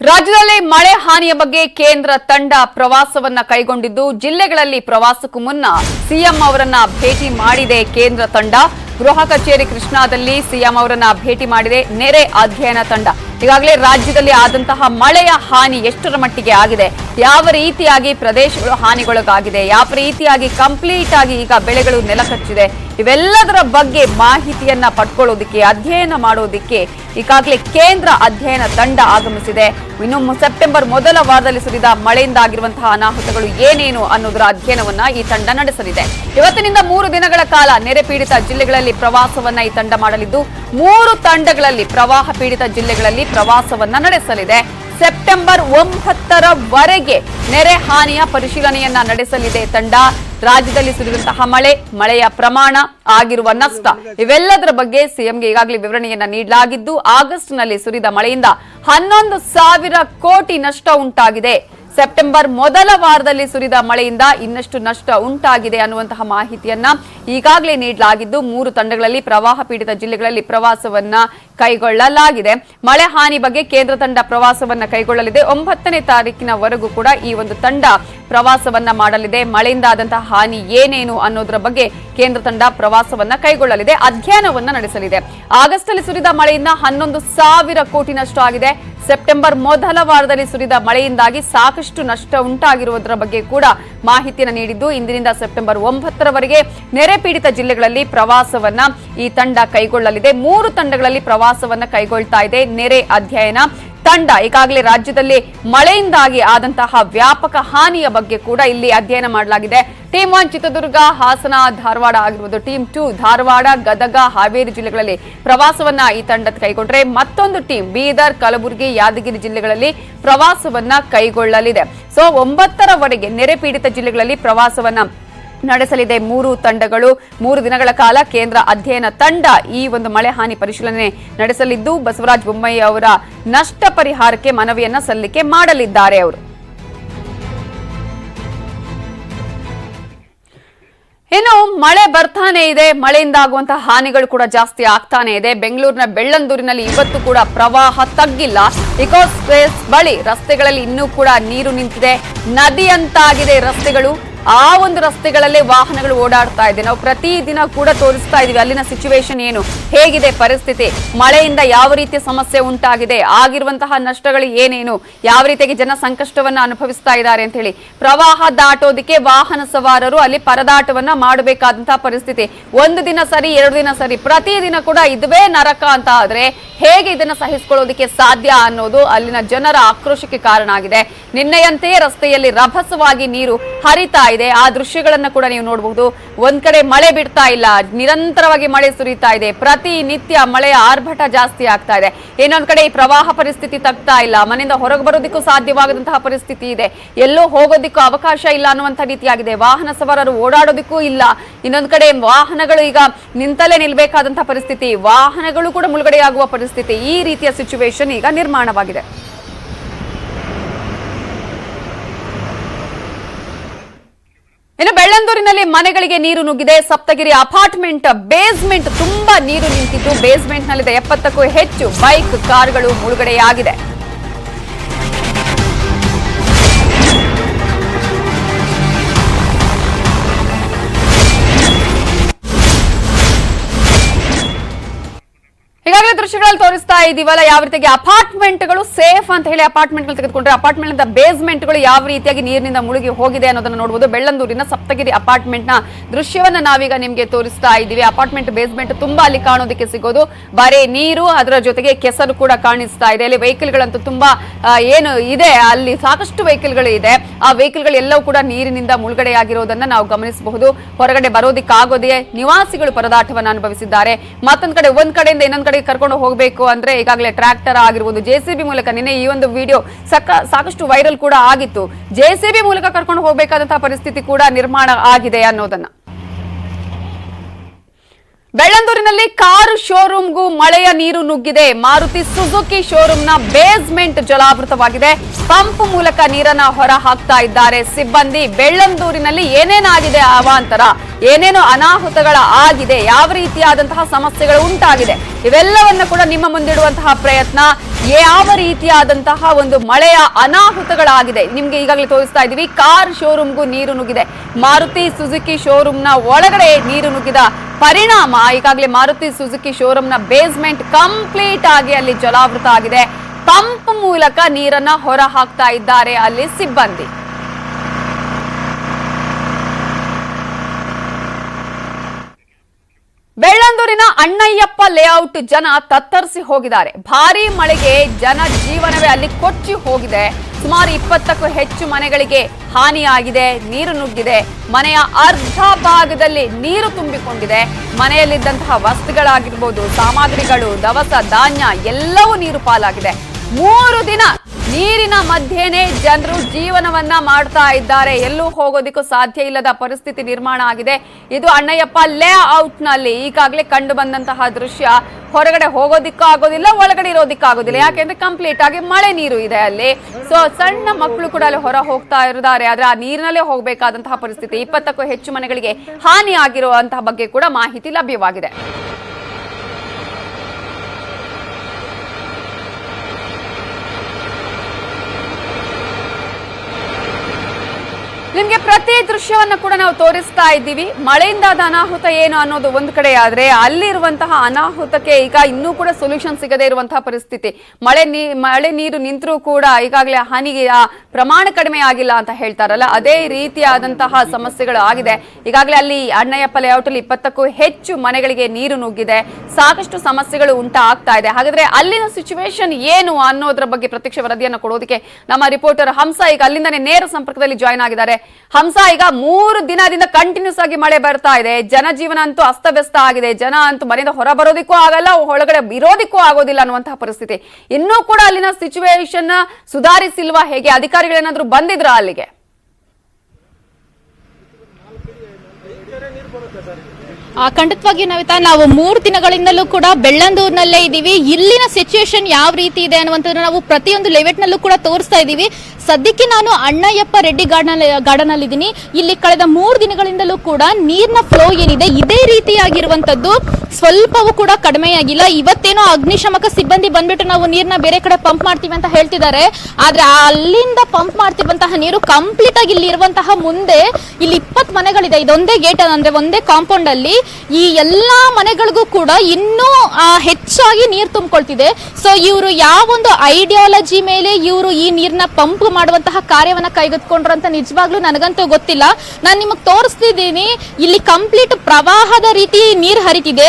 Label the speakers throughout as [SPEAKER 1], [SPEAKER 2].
[SPEAKER 1] ರಾಜ್ಯದಲ್ಲಿ ಮಳೆ ಹಾನಿಯ ಬಗ್ಗೆ ಕೇಂದ್ರ ತಂಡ ಪ್ರವಾಸವನ್ನ ಕೈಗೊಂಡಿದ್ದು, ಜಿಲ್ಲೆಗಳಲ್ಲಿ ಪ್ರವಾಸಕ್ಕೂ ಮುನ್ನ ಸಿಎಂ ಅವರನ್ನ ಭೇಟಿ ಮಾಡಿದೆ ಕೇಂದ್ರ ತಂಡ. ಗೃಹ ಕಚೇರಿ ಕೃಷ್ಣಾದಲ್ಲಿ ಸಿಎಂ ಅವರನ್ನ ಭೇಟಿ ಮಾಡಿದೆ. ನೆರೆ ಅಧ್ಯಯನ ತಂಡ. ಈಗಾಗಲೇ ರಾಜ್ಯದಲ್ಲಿ ಆದಂತಹ ಮಳೆಯ ಹಾನಿ ಎಷ್ಟರ ಮಟ್ಟಿಗೆ ಆಗಿದೆ? ಯಾವ ರೀತಿಯಾಗಿ ಪ್ರದೇಶಗಳು ಹಾನಿಗೊಳಗಾಗಿದೆ? ಯಾವ ರೀತಿಯಾಗಿ ಕಂಪ್ಲೀಟ್ ಆಗಿ ಈಗ ಬೆಳೆಗಳು ನೆಲಕಚ್ಚಿದೆ ಇವೆಲ್ಲದರ ಬಗ್ಗೆ ಮಾಹಿತಿಯನ್ನ ಪಡ್ಕೊಳ್ಳೋದಿಕ್ಕೆ, ಅಧ್ಯಯನ ಮಾಡೋದಿಕ್ಕೆ ಈಗಾಗಲೇ ಕೇಂದ್ರ ಅಧ್ಯಯನ ತಂಡ ಆಗಮಿಸಿದೆ. ಇನ್ನು ಸೆಪ್ಟೆಂಬರ್ ಮೊದಲ ವಾರದಲ್ಲಿ ಸುರಿದ ಮಳೆಯಿಂದ ಆಗಿರುವಂತಹ ಅನಾಹುತಗಳು ಏನೇನು ಅನ್ನೋದರ ಅಧ್ಯಯನವನ್ನ ಈ ತಂಡ ನಡೆಸಲಿದೆ. ಇವತ್ತಿನಿಂದ ಮೂರು ದಿನಗಳ ಕಾಲ ನೆರೆ ಪೀಡಿತ ಜಿಲ್ಲೆಗಳಲ್ಲಿ ಪ್ರವಾಸವನ್ನ ಈ ತಂಡ ಮಾಡಲಿದ್ದು, ಮೂರು ತಂಡಗಳಲ್ಲಿ ಪ್ರವಾಹ ಪೀಡಿತ ಜಿಲ್ಲೆಗಳಲ್ಲಿ ಪ್ರವಾಸವನ್ನ ನಡೆಸಲಿದೆ. ಸೆಪ್ಟೆಂಬರ್ ಒಂಬತ್ತರವರೆಗೆ ನೆರೆ ಹಾನಿಯ ಪರಿಶೀಲನೆಯನ್ನ ನಡೆಸಲಿದೆ. ತಂಡ ರಾಜ್ಯದಲ್ಲಿ ಸುರಿದಂತಹ ಮಳೆ, ಮಳೆಯ ಪ್ರಮಾಣ ಆಗಿರುವ ನಷ್ಟ ಇವೆಲ್ಲದರ ಬಗ್ಗೆ ಸಿಎಂಗೆ ಈಗಾಗಲೇ ವಿವರಣೆಯನ್ನ ನೀಡಲಾಗಿದ್ದು, ಆಗಸ್ಟ್ನಲ್ಲಿ ಸುರಿದ ಮಳೆಯಿಂದ ಹನ್ನೊಂದು ಸಾವಿರ ಕೋಟಿ ನಷ್ಟ ಉಂಟಾಗಿದೆ. ಸೆಪ್ಟೆಂಬರ್ ಮೊದಲ ವಾರದಲ್ಲಿ ಸುರಿದ ಮಳೆಯಿಂದ ಇನ್ನಷ್ಟು ನಷ್ಟ ಉಂಟಾಗಿದೆ ಅನ್ನುವಂತಹ ಮಾಹಿತಿಯನ್ನ ಈಗಾಗಲೇ ನೀಡಲಾಗಿದ್ದು, ಮೂರು ತಂಡಗಳಲ್ಲಿ ಪ್ರವಾಹ ಪೀಡಿತ ಜಿಲ್ಲೆಗಳಲ್ಲಿ ಪ್ರವಾಸವನ್ನ ಕೈಗೊಳ್ಳಲಾಗಿದೆ. ಮಳೆ ಹಾನಿ ಬಗ್ಗೆ ಕೇಂದ್ರ ತಂಡ ಪ್ರವಾಸವನ್ನ ಕೈಗೊಳ್ಳಲಿದೆ. ಒಂಬತ್ತನೇ ತಾರೀಕಿನವರೆಗೂ ಕೂಡ ಈ ಒಂದು ತಂಡ ಪ್ರವಾಸವನ್ನ ಮಾಡಲಿದೆ. ಮಳೆಯಿಂದ ಆದಂತಹ ಹಾನಿ ಏನೇನು ಅನ್ನೋದರ ಬಗ್ಗೆ ಕೇಂದ್ರ ತಂಡ ಪ್ರವಾಸವನ್ನ ಕೈಗೊಳ್ಳಲಿದೆ. ಅಧ್ಯಯನವನ್ನ ನಡೆಸಲಿದೆ. ಆಗಸ್ಟ್ ಅಲ್ಲಿ ಸುರಿದ ಮಳೆಯಿಂದ ಹನ್ನೊಂದು ಸಾವಿರ ಕೋಟಿನಷ್ಟು ಆಗಿದೆ. ಸೆಪ್ಟೆಂಬರ್ ಮೊದಲ ವಾರದಲ್ಲಿ ಸುರಿದ ಮಳೆಯಿಂದಾಗಿ ಸಾಕಷ್ಟು ನಷ್ಟ ಉಂಟಾಗಿರುವುದರ ಬಗ್ಗೆ ಕೂಡ ಮಾಹಿತಿಯನ್ನು ನೀಡಿದ್ದು, ಇಂದಿನಿಂದ ಸೆಪ್ಟೆಂಬರ್ ಒಂಬತ್ತರವರೆಗೆ ನೆರೆ ಪೀಡಿತ ಜಿಲ್ಲೆಗಳಲ್ಲಿ ಪ್ರವಾಸವನ್ನ ಈ ತಂಡ ಕೈಗೊಳ್ಳಲಿದೆ. ಮೂರು ತಂಡಗಳಲ್ಲಿ ಪ್ರವಾಸವನ್ನ ಕೈಗೊಳ್ತಾ ಇದೆ. ನೆರೆ ಅಧ್ಯಯನ ತಂಡ ಈಗಾಗಲೇ ರಾಜ್ಯದಲ್ಲಿ ಮಳೆಯಿಂದಾಗಿ ಆದಂತಹ ವ್ಯಾಪಕ ಹಾನಿಯ ಬಗ್ಗೆ ಕೂಡ ಇಲ್ಲಿ ಅಧ್ಯಯನ ಮಾಡಲಾಗಿದೆ. ಟೀಮ್ ಒನ್ ಚಿತ್ರದುರ್ಗ, ಹಾಸನ, ಧಾರವಾಡ ಆಗಿರ್ಬೋದು. ಟೀಮ್ ಟು ಧಾರವಾಡ, ಗದಗ, ಹಾವೇರಿ ಜಿಲ್ಲೆಗಳಲ್ಲಿ ಪ್ರವಾಸವನ್ನ ಈ ತಂಡ ಕೈಗೊಂಡ್ರೆ ಮತ್ತೊಂದು ಟೀಮ್ ಬೀದರ್, ಕಲಬುರಗಿ, ಯಾದಗಿರಿ ಜಿಲ್ಲೆಗಳಲ್ಲಿ ಪ್ರವಾಸವನ್ನ ಕೈಗೊಳ್ಳಲಿದೆ. ಸೊ ಒಂಬತ್ತರವರೆಗೆ ನೆರೆ ಪೀಡಿತ ಜಿಲ್ಲೆಗಳಲ್ಲಿ ಪ್ರವಾಸವನ್ನ ನಡೆಸಲಿದೆ. ಮೂರು ತಂಡಗಳು, ಮೂರು ದಿನಗಳ ಕಾಲ ಕೇಂದ್ರ ಅಧ್ಯಯನ ತಂಡ ಈ ಒಂದು ಮಳೆ ಹಾನಿ ಪರಿಶೀಲನೆ ನಡೆಸಲಿದ್ದು, ಬಸವರಾಜ ಬೊಮ್ಮಾಯಿ ಅವರ ನಷ್ಟ ಪರಿಹಾರಕ್ಕೆ ಮನವಿಯನ್ನ ಸಲ್ಲಿಕೆ ಮಾಡಲಿದ್ದಾರೆ ಅವರು. ಇನ್ನು ಮಳೆ ಬರ್ತಾನೆ ಇದೆ. ಮಳೆಯಿಂದ ಆಗುವಂತಹ ಹಾನಿಗಳು ಕೂಡ ಜಾಸ್ತಿ ಆಗ್ತಾನೆ ಇದೆ. ಬೆಂಗಳೂರಿನ ಬೆಳ್ಳಂದೂರಿನಲ್ಲಿ ಇವತ್ತು ಕೂಡ ಪ್ರವಾಹ ತಗ್ಗಿಲ್ಲ. ಇಕೋಸ್ಪೇಸ್ ಬಳಿ ರಸ್ತೆಗಳಲ್ಲಿ ಇನ್ನೂ ಕೂಡ ನೀರು ನಿಂತಿದೆ. ನದಿಯಂತಾಗಿದೆ ರಸ್ತೆಗಳು. ಆ ಒಂದು ರಸ್ತೆಗಳಲ್ಲೇ ವಾಹನಗಳು ಓಡಾಡ್ತಾ ಇದೆ. ನಾವು ಪ್ರತಿದಿನ ಕೂಡ ತೋರಿಸ್ತಾ ಇದೀವಿ. ಅಲ್ಲಿನ ಸಿಚುವೇಶನ್ ಏನು? ಹೇಗಿದೆ ಪರಿಸ್ಥಿತಿ? ಮಳೆಯಿಂದ ಯಾವ ರೀತಿಯ ಸಮಸ್ಯೆ ಉಂಟಾಗಿದೆ? ಆಗಿರುವಂತಹ ನಷ್ಟಗಳು ಏನೇನು? ಯಾವ ರೀತಿಯಾಗಿ ಜನ ಸಂಕಷ್ಟವನ್ನ ಅನುಭವಿಸ್ತಾ ಇದ್ದಾರೆ ಅಂತ ಹೇಳಿ. ಪ್ರವಾಹ ದಾಟೋದಕ್ಕೆ ವಾಹನ ಸವಾರರು ಅಲ್ಲಿ ಪರದಾಟವನ್ನ ಮಾಡಬೇಕಾದಂತಹ ಪರಿಸ್ಥಿತಿ. ಒಂದು ದಿನ ಸರಿ, ಎರಡು ದಿನ ಸರಿ ಪ್ರತಿದಿನ ಕೂಡ ಇದುವೇ ನರಕ ಅಂತ ಆದ್ರೆ ಹೇಗೆ ಇದನ್ನ ಸಹಿಸಿಕೊಳ್ಳೋದಕ್ಕೆ ಸಾಧ್ಯ ಅನ್ನೋದು ಅಲ್ಲಿನ ಜನರ ಆಕ್ರೋಶಕ್ಕೆ ಕಾರಣ ಆಗಿದೆ. ನಿನ್ನೆಯಂತೆಯೇ ರಸ್ತೆಯಲ್ಲಿ ರಭಸವಾಗಿ ನೀರು ಹರಿತಾ ಆ ದೃಶ್ಯಗಳನ್ನ ಕೂಡ ನೀವು ನೋಡಬಹುದು ಒಂದ್ ಕಡೆ ಮಳೆ ಬಿಡ್ತಾ ಇಲ್ಲ. ನಿರಂತರವಾಗಿ ಮಳೆ ಸುರಿತಾ ಇದೆ. ಪ್ರತಿನಿತ್ಯ ಮಳೆಯ ಆರ್ಭಟ ಜಾಸ್ತಿ ಆಗ್ತಾ ಇದೆ. ಇನ್ನೊಂದ್ ಕಡೆ ಈ ಪ್ರವಾಹ ಪರಿಸ್ಥಿತಿ ತಗ್ತಾ ಇಲ್ಲ. ಮನೆಯಿಂದ ಹೊರಗೆ ಬರೋದಿಕ್ಕೂ ಸಾಧ್ಯವಾಗದಂತಹ ಪರಿಸ್ಥಿತಿ ಇದೆ. ಎಲ್ಲೋ ಹೋಗೋದಿಕ್ಕೂ ಅವಕಾಶ ಇಲ್ಲ ಅನ್ನುವಂತ ರೀತಿಯಾಗಿದೆ. ವಾಹನ ಸವಾರರು ಓಡಾಡೋದಿಕ್ಕೂ ಇಲ್ಲ. ಇನ್ನೊಂದ್ ಕಡೆ ವಾಹನಗಳು ಈಗ ನಿಂತಲೇ ನಿಲ್ಬೇಕಾದಂತಹ ಪರಿಸ್ಥಿತಿ. ವಾಹನಗಳು ಕೂಡ ಮುಳುಗಡೆಯಾಗುವ ಪರಿಸ್ಥಿತಿ. ಈ ರೀತಿಯ ಸಿಚುವೇಶನ್ ಈಗ ನಿರ್ಮಾಣವಾಗಿದೆ. ಇನ್ನು ಬೆಳ್ಳಂದೂರಿನಲ್ಲಿ ಮನೆಗಳಿಗೆ ನೀರು ನುಗ್ಗಿದೆ. ಸಪ್ತಗಿರಿ ಅಪಾರ್ಟ್ಮೆಂಟ್ ಬೇಸ್ಮೆಂಟ್ ತುಂಬಾ ನೀರು ನಿಂತಿದ್ದು. ಬೇಸ್ಮೆಂಟ್ ನಲ್ಲಿದೆ ಎಪ್ಪತ್ತಕ್ಕೂ ಹೆಚ್ಚು ಬೈಕ್ ಕಾರ್ಗಳು ಮುಳುಗಡೆಯಾಗಿದೆ. ದೃಶ್ಯಗಳಲ್ಲಿ ತೋರಿಸ್ತಾ ಇದೀವಲ್ಲ, ಯಾವ ರೀತಿಯಾಗಿ ಅಪಾರ್ಟ್ಮೆಂಟ್ಗಳು ಸೇಫ್ ಅಂತ ಹೇಳಿ ಅಪಾರ್ಟ್ಮೆಂಟ್ ತೆಗೆದುಕೊಂಡ್ರೆ ಅಪಾರ್ಟ್ಮೆಂಟ್ ಬೇಸ್ಮೆಂಟ್ಗಳು ಯಾವ ರೀತಿಯಾಗಿ ನೀರಿನಿಂದ ಮುಳುಗಿ ಹೋಗಿದೆ ಅನ್ನೋದನ್ನ ನೋಡಬಹುದು ಬೆಳ್ಳಂದೂರಿನ ಸಪ್ತಗಿರಿ ಅಪಾರ್ಟ್ಮೆಂಟ್ನ ದೃಶ್ಯವನ್ನ ನಾವೀಗ ನಿಮ್ಗೆ ತೋರಿಸ್ತಾ ಇದ್ದೀವಿ ಅಪಾರ್ಟ್ಮೆಂಟ್ ಬೇಸ್ಮೆಂಟ್ ತುಂಬಾ ಅಲ್ಲಿ ಕಾಣೋದಕ್ಕೆ ಸಿಗೋದು. ಬರೀ ನೀರು, ಅದರ ಜೊತೆಗೆ ಕೆಸರು ಕೂಡ ಕಾಣಿಸ್ತಾ ಇದೆ. ಅಲ್ಲಿ ವೆಹಿಕಲ್ ಗಳಂತೂ ತುಂಬಾ ಏನು ಇದೆ, ಅಲ್ಲಿ ಸಾಕಷ್ಟು ವೆಹಿಕಲ್ಗಳು ಇದೆ. ಆ ವೆಹಿಕಲ್ಗಳು ಎಲ್ಲವೂ ಕೂಡ ನೀರಿನಿಂದ ಮುಳುಗಡೆಯಾಗಿರೋದನ್ನ ನಾವು ಗಮನಿಸಬಹುದು. ಹೊರಗಡೆ ಬರೋದಿಕ್ಕಾಗೋದೇ ನಿವಾಸಿಗಳು ಪರದಾಟವನ್ನು ಅನುಭವಿಸಿದ್ದಾರೆ. ಮತ್ತೊಂದ್ ಕಡೆ, ಒಂದ್ ಕಡೆಯಿಂದ ಇನ್ನೊಂದ್ ಕಡೆ ಕರ್ಕೊಂಡು ಹೋಗಬೇಕು ಅಂದ್ರೆ ಈಗಾಗಲೇ ಟ್ರಾಕ್ಟರ್ ಆಗಿರ್ಬೋದು ಜೆಸಿಬಿ ಮೂಲಕ ನಿನ್ನೆ ಈ ಒಂದು ವಿಡಿಯೋ ಸಕ ಸಾಕಷ್ಟು ವೈರಲ್ ಕೂಡ ಆಗಿತ್ತು. ಜೆಸಿಬಿ ಮೂಲಕ ಕರ್ಕೊಂಡು ಹೋಗಬೇಕಾದಂತಹ ಪರಿಸ್ಥಿತಿ ಕೂಡ ನಿರ್ಮಾಣ ಆಗಿದೆ ಅನ್ನೋದನ್ನ. ಬೆಳ್ಳಂದೂರಿನಲ್ಲಿ ಕಾರು ಶೋರೂಮ್ಗೂ ಮಳೆಯ ನೀರು ನುಗ್ಗಿದೆ. ಮಾರುತಿ ಸುಜುಕಿ ಶೋರೂಮ್ನ ಬೇಸ್ಮೆಂಟ್ ಜಲಾವೃತವಾಗಿದೆ. ಪಂಪ್ ಮೂಲಕ ನೀರನ್ನ ಹೊರ ಹಾಕ್ತಾ ಇದ್ದಾರೆ. ಸಿಬ್ಬಂದಿ ಬೆಳ್ಳಂದೂರಿನಲ್ಲಿ ಏನೇನಾಗಿದೆ ಅವಾಂತರ ಏನೇನು ಅನಾಹುತಗಳ ಆಗಿದೆ, ಯಾವ ರೀತಿಯಾದಂತಹ ಸಮಸ್ಯೆಗಳು ಉಂಟಾಗಿದೆ, ಇವೆಲ್ಲವನ್ನ ಕೂಡ ನಿಮ್ಮ ಮುಂದಿಡುವಂತಹ ಪ್ರಯತ್ನ. ಯಾವ ರೀತಿಯಾದಂತಹ ಒಂದು ಮಳೆಯ ಅನಾಹುತಗಳಾಗಿದೆ, ನಿಮ್ಗೆ ಈಗಾಗಲೇ ತೋರಿಸ್ತಾ ಇದೀವಿ ಕಾರ್ ಶೋರೂಮ್ಗೂ ನೀರು ನುಗ್ಗಿದೆ. ಮಾರುತಿ ಸುಜುಕಿ ಶೋರೂಮ್ನ ಒಳಗಡೆ ನೀರು ನುಗ್ಗಿದ ಪರಿಣಾಮ, ಈಗಾಗಲೇ ಮಾರುತಿ ಸುಜುಕಿ ಶೋರೂಮ್ನ ಬೇಸ್ಮೆಂಟ್ ಕಂಪ್ಲೀಟ್ ಆಗಿ ಅಲ್ಲಿ ಜಲಾವೃತ ಆಗಿದೆ. ಪಂಪ್ ಮೂಲಕ ನೀರನ್ನ ಹೊರ ಹಾಕ್ತಾ ಇದ್ದಾರೆ ಅಲ್ಲಿ ಸಿಬ್ಬಂದಿ. ಬೆಳ್ಳಂದೂರಿನ ಅಣ್ಣಯ್ಯಪ್ಪ ಲೇಔಟ್ ಜನ ತತ್ತರಿಸಿ ಹೋಗಿದ್ದಾರೆ. ಭಾರೀ ಮಳೆಗೆ ಜನ ಜೀವನವೇ ಅಲ್ಲಿ ಕೊಚ್ಚಿ ಹೋಗಿದೆ. ಸುಮಾರು ಇಪ್ಪತ್ತಕ್ಕೂ ಹೆಚ್ಚು ಮನೆಗಳಿಗೆ ಹಾನಿಯಾಗಿದೆ, ನೀರು ನುಗ್ಗಿದೆ. ಮನೆಯ ಅರ್ಧ ಭಾಗದಲ್ಲಿ ನೀರು ತುಂಬಿಕೊಂಡಿದೆ. ಮನೆಯಲ್ಲಿದ್ದಂತಹ ವಸ್ತುಗಳಾಗಿರ್ಬೋದು, ಸಾಮಗ್ರಿಗಳು, ದವಸ, ಧಾನ್ಯ, ಎಲ್ಲವೂ ನೀರು ಪಾಲಾಗಿದೆ. ಮೂರು ದಿನ ನೀರಿನ ಮಧ್ಯೆನೇ ಜನರು ಜೀವನವನ್ನ ಮಾಡ್ತಾ ಇದ್ದಾರೆ. ಎಲ್ಲೂ ಹೋಗೋದಿಕ್ಕೂ ಸಾಧ್ಯ ಇಲ್ಲದ ಪರಿಸ್ಥಿತಿ ನಿರ್ಮಾಣ ಆಗಿದೆ. ಇದು ಅಣ್ಣಯ್ಯಪ್ಪ ಲೇ ಔಟ್ನಲ್ಲಿ ಈಗಾಗಲೇ ಕಂಡು ಬಂದಂತಹ ದೃಶ್ಯ. ಹೊರಗಡೆ ಹೋಗೋದಿಕ್ಕೂ ಆಗೋದಿಲ್ಲ, ಒಳಗಡೆ ಇರೋದಿಕ್ಕಾಗೋದಿಲ್ಲ. ಯಾಕೆಂದ್ರೆ ಕಂಪ್ಲೀಟ್ ಆಗಿ ಮಳೆ ನೀರು ಇದೆ ಅಲ್ಲಿ. ಸೊ ಸಣ್ಣ ಮಕ್ಕಳು ಕೂಡ ಅಲ್ಲಿ ಹೊರ ಹೋಗ್ತಾ ಇದ್ದಾರೆ. ಆದ್ರೆ ಆ ನೀರಿನಲ್ಲೇ ಹೋಗಬೇಕಾದಂತಹ ಪರಿಸ್ಥಿತಿ, ಇಪ್ಪತ್ತಕ್ಕೂ ಹೆಚ್ಚು ಮನೆಗಳಿಗೆ ಹಾನಿ ಆಗಿರುವಂತಹ ಬಗ್ಗೆ ಕೂಡ ಮಾಹಿತಿ ಲಭ್ಯವಾಗಿದೆ. ನಿಮ್ಗೆ ಪ್ರತಿ ದೃಶ್ಯವನ್ನ ಕೂಡ ನಾವು ತೋರಿಸ್ತಾ ಇದ್ದೀವಿ. ಮಳೆಯಿಂದಾದ ಅನಾಹುತ ಏನು ಅನ್ನೋದು ಒಂದ್ ಕಡೆ ಆದ್ರೆ ಅಲ್ಲಿರುವಂತಹ ಅನಾಹುತಕ್ಕೆ ಈಗ ಇನ್ನೂ ಕೂಡ ಸೊಲ್ಯೂಷನ್ ಸಿಗದೇ ಇರುವಂತಹ ಪರಿಸ್ಥಿತಿ. ಮಳೆ ನೀ, ಮಳೆ ನೀರು ನಿಂತರೂ ಕೂಡ ಈಗಾಗಲೇ ಹಾನಿಗೆ ಪ್ರಮಾಣ ಕಡಿಮೆ ಆಗಿಲ್ಲ ಅಂತ ಹೇಳ್ತಾರಲ್ಲ, ಅದೇ ರೀತಿಯಾದಂತಹ ಸಮಸ್ಯೆಗಳು ಆಗಿದೆ. ಈಗಾಗಲೇ ಅಲ್ಲಿ ಅಣ್ಣಯ್ಯಪ್ಪ ಲೇಔಟ್ ಅಲ್ಲಿ ಇಪ್ಪತ್ತಕ್ಕೂ ಹೆಚ್ಚು ಮನೆಗಳಿಗೆ ನೀರು ನುಗ್ಗಿದೆ. ಸಾಕಷ್ಟು ಸಮಸ್ಯೆಗಳು ಉಂಟಾಗ್ತಾ ಇದೆ. ಹಾಗಾದ್ರೆ ಅಲ್ಲಿನ ಸಿಚುವೇಶನ್ ಏನು ಅನ್ನೋದ್ರ ಬಗ್ಗೆ ಪ್ರತ್ಯಕ್ಷ ವರದಿಯನ್ನು ಕೊಡೋದಕ್ಕೆ ನಮ್ಮ ರಿಪೋರ್ಟರ್ ಹಂಸ ಈಗ ಅಲ್ಲಿಂದಾನೇ ನೇರ ಸಂಪರ್ಕದಲ್ಲಿ ಜಾಯ್ನ್ ಆಗಿದ್ದಾರೆ. ಹಂಸ ಈಗ ಮೂರು ದಿನದಿಂದ ಕಂಟಿನ್ಯೂಸ್ ಆಗಿ ಮಳೆ ಬರ್ತಾ ಇದೆ. ಜನಜೀವನ ಅಂತೂ ಅಸ್ತವ್ಯಸ್ತ ಆಗಿದೆ. ಜನ ಅಂತೂ ಮನೆಯಿಂದ ಹೊರ ಬರೋದಕ್ಕೂ ಆಗಲ್ಲ, ಒಳಗಡೆ ಇರೋದಿಕ್ಕೂ ಆಗೋದಿಲ್ಲ ಅನ್ನುವಂತಹ ಪರಿಸ್ಥಿತಿ. ಇನ್ನೂ ಕೂಡ ಅಲ್ಲಿನ ಸಿಚುವೇಶನ್ ಸುಧಾರಿಸಿಲ್ವಾ? ಹೇಗೆ ಅಧಿಕಾರಿಗಳೇನಾದ್ರೂ ಬಂದಿದ್ರಾ ಅಲ್ಲಿಗೆ?
[SPEAKER 2] ಆ, ಖಂಡಿತವಾಗಿ ನವಿತಾ ನಾವು ಮೂರು ದಿನಗಳಿಂದಲೂ ಕೂಡ ಬೆಳ್ಳಂದೂರಿನಲ್ಲೇ ಇದ್ದೀವಿ. ಇಲ್ಲಿನ ಸಿಚುಯೇಷನ್ ಯಾವ ರೀತಿ ಇದೆ ಅನ್ನುವಂಥದ್ದು ನಾವು ಪ್ರತಿಯೊಂದು ಲೆವೆಟ್ನಲ್ಲೂ ಕೂಡ ತೋರಿಸ್ತಾ ಇದ್ದೀವಿ. ಸದ್ಯಕ್ಕೆ ನಾನು ಅಣ್ಣಯ್ಯಪ್ಪ ರೆಡ್ಡಿ ಗಾರ್ಡನ್ ಗಾರ್ಡನ್ ಅಲ್ಲಿ ಇದ್ದೀನಿ ಇಲ್ಲಿ ಕಳೆದ ಮೂರು ದಿನಗಳಿಂದಲೂ ಕೂಡ ನೀರಿನ ಫ್ಲೋ ಏನಿದೆ ಇದೇ ರೀತಿಯಾಗಿರುವಂತದ್ದು ಸ್ವಲ್ಪವೂ ಕೂಡ ಕಡಿಮೆಯಾಗಿಲ್ಲ. ಇವತ್ತೇನೋ ಅಗ್ನಿಶಾಮಕ ಸಿಬ್ಬಂದಿ ಬಂದ್ಬಿಟ್ಟು ನಾವು ನೀರನ್ನ ಬೇರೆ ಕಡೆ ಪಂಪ್ ಮಾಡ್ತೀವಿ ಅಂತ ಹೇಳ್ತಿದ್ದಾರೆ. ಆದ್ರೆ ಅಲ್ಲಿಂದ ಪಂಪ್ ಮಾಡ್ತಿರುವಂತಹ ನೀರು ಕಂಪ್ಲೀಟ್ ಆಗಿ ಇಲ್ಲಿ ಇರುವಂತಹ ಮುಂದೆ ಇಲ್ಲಿ ಇಪ್ಪತ್ತು ಮನೆಗಳಿದೆ. ಇದೊಂದೇ ಗೇಟ್ ಅಂದ್ರೆ ಒಂದೇ ಕಾಂಪೌಂಡ್ ಅಲ್ಲಿ. ಈ ಎಲ್ಲ ಮನೆಗಳಿಗೂ ಕೂಡ ಇನ್ನೂ ಹೆಚ್ಚಾಗಿ ನೀರು ತುಂಬಿಕೊಳ್ತಿದೆ. ಸೊ ಇವರು ಯಾವ ಒಂದು ಐಡಿಯಾಲಜಿ ಮೇಲೆ ಇವರು ಈ ನೀರನ್ನ ಪಂಪ್ ಮಾಡುವಂತಹ ಕಾರ್ಯವನ್ನ ಕೈಗೆತ್ಕೊಂಡ್ರು ಅಂತ ನಿಜವಾಗ್ಲೂ ನನಗಂತೂ ಗೊತ್ತಿಲ್ಲ. ನಾನು ನಿಮಗೆ ತೋರಿಸ್ತಿದ್ದೀನಿ, ಇಲ್ಲಿ ಕಂಪ್ಲೀಟ್ ಪ್ರವಾಹದ ರೀತಿ ನೀರು ಹರಿತಿದೆ.